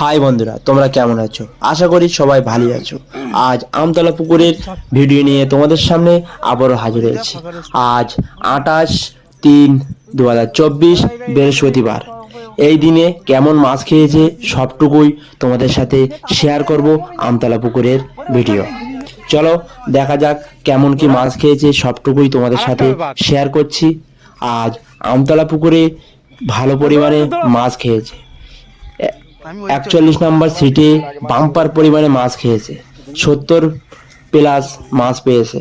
High বন্ধুরা, তোমরা কেমন আছো? আশা করি সবাই ভালোই আছো। আজ আমতলা পুকুরের ভিডিও নিয়ে তোমাদের সামনে আবারও হাজির হয়েছি। আজ আঠাশ তিন দু হাজার চব্বিশ বৃহস্পতিবার। এই দিনে কেমন মাছ খেয়েছে সবটুকুই তোমাদের সাথে শেয়ার করব আমতলা পুকুরের ভিডিও। চলো দেখা যাক কেমন কি মাছ খেয়েছে সবটুকুই তোমাদের সাথে শেয়ার করছি। আজ আমতলা পুকুরে ভালো পরিমাণে মাছ খেয়েছে। একচল্লিশ নম্বর সিটে বাম্পার পরিমাণে মাছ খেয়েছে। সত্তর প্লাস মাছ পেয়েছে।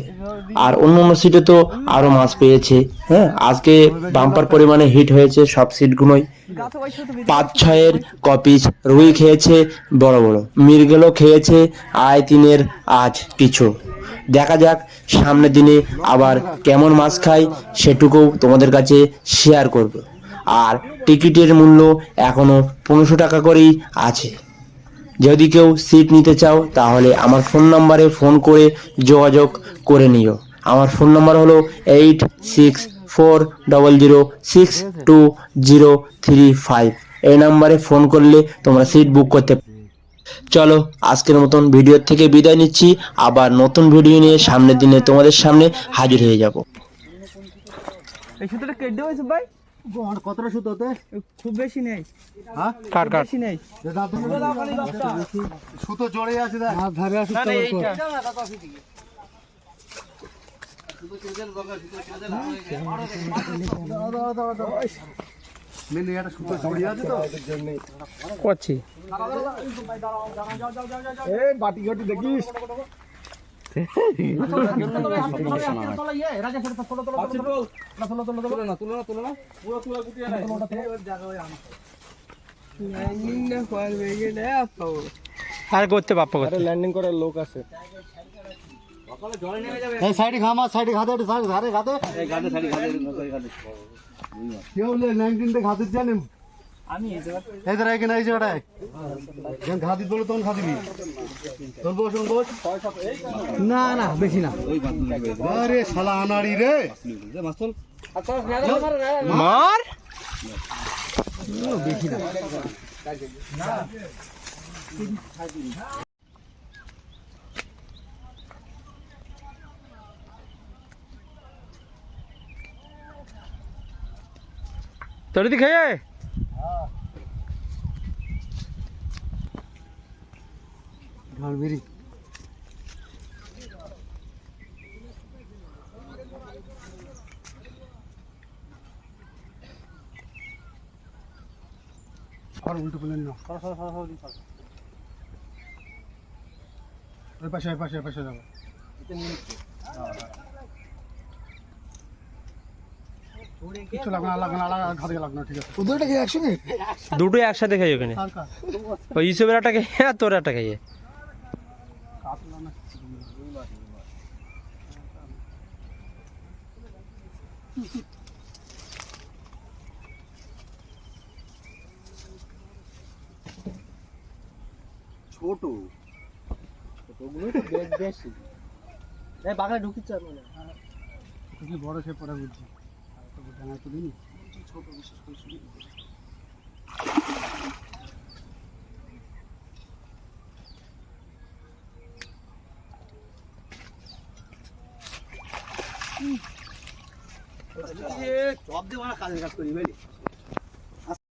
আর অন্য অন্য সিটে তো আরও মাছ পেয়েছে হ্যাঁ? আজকে বাম্পার পরিমাণে হিট হয়েছে সব সিটগুলোই। পাঁচ ছয়ের কপিস রুই খেয়েছে, বড় বড়। মিরগেলও খেয়েছে, আয় তিনের আজ কিছু। দেখা যাক সামনের দিনে আবার কেমন মাছ খাই সেটুকু তোমাদের কাছে শেয়ার করব। আর টিকিটের মূল্য এখনও পনেরোশো টাকা করেই আছে। যদি কেউ সিট নিতে চাও, তাহলে আমার ফোন নাম্বারে ফোন করে যোগাযোগ করে নিও। আমার ফোন নাম্বার হলো eight six four double zero six two zero three five এই নাম্বারে ফোন করলে তোমরা সিট বুক করতে চলো, আজকের মতন ভিডিওর থেকে বিদায় নিচ্ছি। আবার নতুন ভিডিও নিয়ে সামনের দিনে তোমাদের সামনে হাজির হয়ে যাব। কেটে ভাই? কতটা সুতোতে খুব বেশি নেই। হ্যাঁ? কার কার? বেশি নেই। সুতো জড়ে আছে দেখ। হাত ধারে আছে এইটা। সুতো আছে তো? করছি এ বাটি ঘাটি দেখিস? আর করতে বাপ্পা করতে। ল্যান্ডিং করার লোক আছে। এই সাইডে ঘামা সাইডে ঘাতে সাইডে ঘাতে ঘাতে কেউ লে ল্যান্ডিংতে ঘাতে জানেন আমি এই ধর এখানে এই জায়গাটায় যখন ঘা দিতে বলো তখন ঘা দিবি। তোর বস বস না না বেশি না। আরে শালা আনাড়ি রে। মার? তোর দি খেয়ে ঢাল বেরি আর উল্টো পেলেন না ওই পাশে ওই পাশে ওই পাশে যাব কিছু লাগবে না লাগবে না আলাদা ঘাতে লাগবে না ঠিক আছে। ওদেরটা কি একসঙ্গে? দুটো একসাথে খাই ওখানে। ওই ইসবের একটা খাইয়ে আর তোর একটা খাইয়ে কাতলা না ছোট তুই বড় সে পড়া বুঝছি। ডাঙা তুলিনি ছোট বিশেষ করে শুরু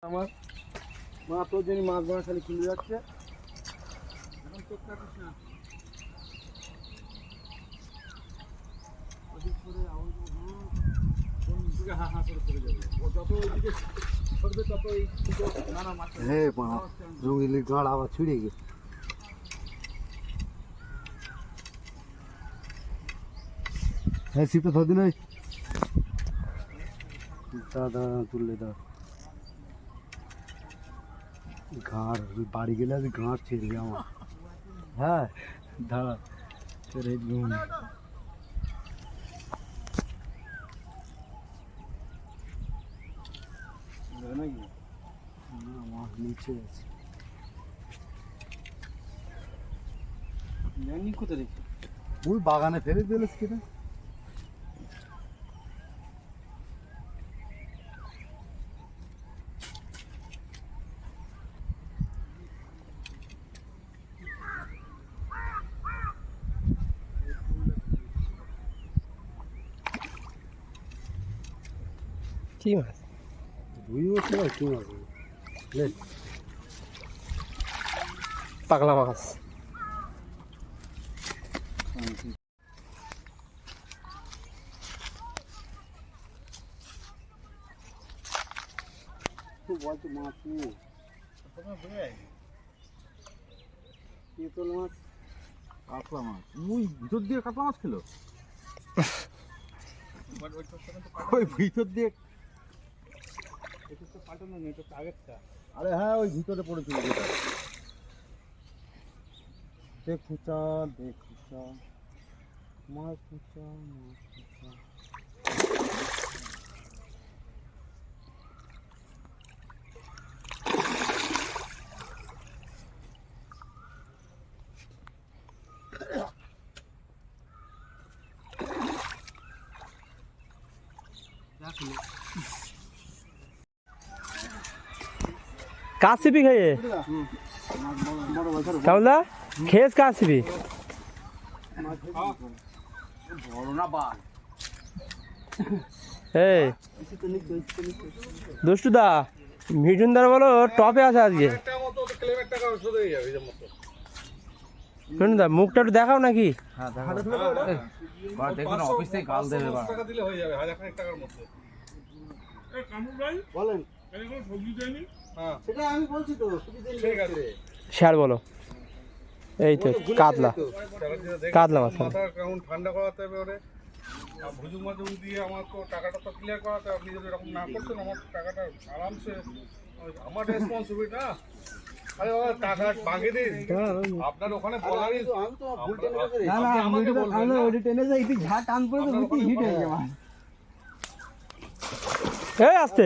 আমার মা তোর জন্য মাছ মাছ খালি কিনে যাচ্ছে। এখন চোখ কাটিস না হুম, কোন দিকে হা হা করে চলে যাবে। ও যত ওইদিকে সরবে তত এই দিকে নানা মাছ হে রঙিলি গাড় আবার ছিঁড়ে গেছে। হ্যাঁ সিপে ধদিন ওই দাদা তুললে দাও ঘাড় বাড়ি গেলে আমি ঘাড় ছিঁড়বে আমার। হ্যাঁ দাঁড়া। যাবে নাকি? না মাছ নিচে আছে। জানি কোথায় রেখে ওই বাগানে ফেলে দিলে সেটা কি মাছ? পাগলা মাছ তো বলতো মাছ নিয়ে পেতল মাছ কাতলা মাছ ওই ভিতর দিয়ে কাতলা মাছ খেলো ওই ভিতর দিয়ে আরে হ্যাঁ ওই ভিতরে পড়েছিল যেটা দেখ খুচা দেখ খুচা মাছ খুচা মাছ কাশিপি খেয়ে দা খেয়েছ না এই দুষ্টু দা মিঠুনদার বলো, টপে আছে আজকে। মিঠুন দা মুখটা একটু দেখাও নাকি? বলেন। সেটা আমি বলছি তো স্যার বলো। এই তো কাতলা। কাতলা মাছ। কেমন ঠান্ডা করাতে হবে ওরে? আর ভুজুং মাঝে দিয়ে আমার তো টাকাটা তো ক্লিয়ার করাতে আপনি যদি এরকম না করতেন আমার টাকাটা আরামসে আমার রেসপন্সিবিলিটি না আরে বাবা টাকা বাগিয়ে দিন। আপনার ওখানে বলারই আমি তো ভুল টেনে আপনি গেছে আমাকে বলবেন না। টেনে যাই তুই ঝাড় টান পড়ে তো হিট হয়ে যাবে এই আসতে।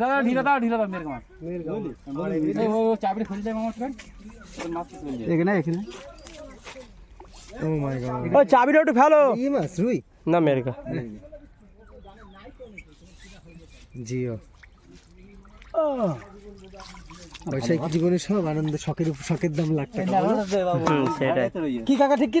দাদা ঢিলা দাও ঢিলা দাও মেরে মাছ মেয়ের গান এই ও চাবড়ি খুলে দেয় মামার ফ্রেন্ড মাছ খুলে যায় এখানে এখানে। ও মাই গড ওই চাবিটা একটু ফেলো। কি মাছ রুই। না আমেরিকা জিও। বৈশাখ জীবনের সব আনন্দ শখের শখের দাম লাখ টাকা সেটাই। কি কাকা ঠিক কি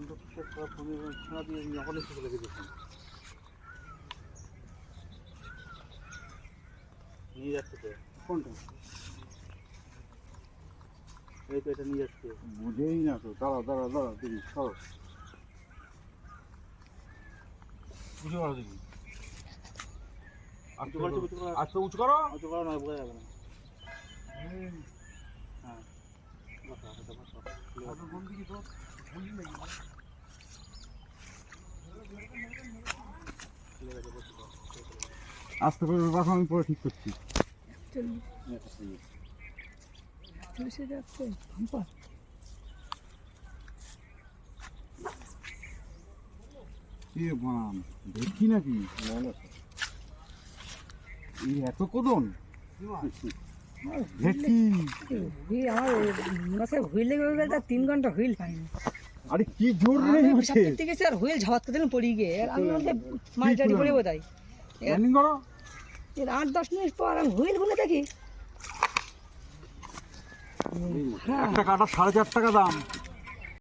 ছেঁড়া দিয়ে যখনই শুধু লেগে নিয়ে যাচ্ছে তো কোনটা এটা নিয়ে যাচ্ছে বুঝেই না তো দাঁড়া দাঁড়া দাঁড়া দেখি সরো বুঝে পারো দেখি আচ্ছা উঁচু করো উঁচু করো না বোঝা যাবে না হ্যাঁ বসো, হাঁটুতে বসো। আস্তে করে রাখো আমি পরে ঠিক করছি দেখি নাকি এত কোদন আমার মাসে হুইল লেগে তিন ঘণ্টা হুইল পাইনি আরে কি জোর রে হচ্ছে পেশাব আর হুইল ঝাপাত দিলাম পড়ি গিয়ে। আর আমি বলতে মাছ টাড়ি পড়ে বোধ হয় রানিং করো। এর আট দশ মিনিট পর আমি হুইলগুলো দেখি। একটা কাটা সাড়ে চার টাকা দাম।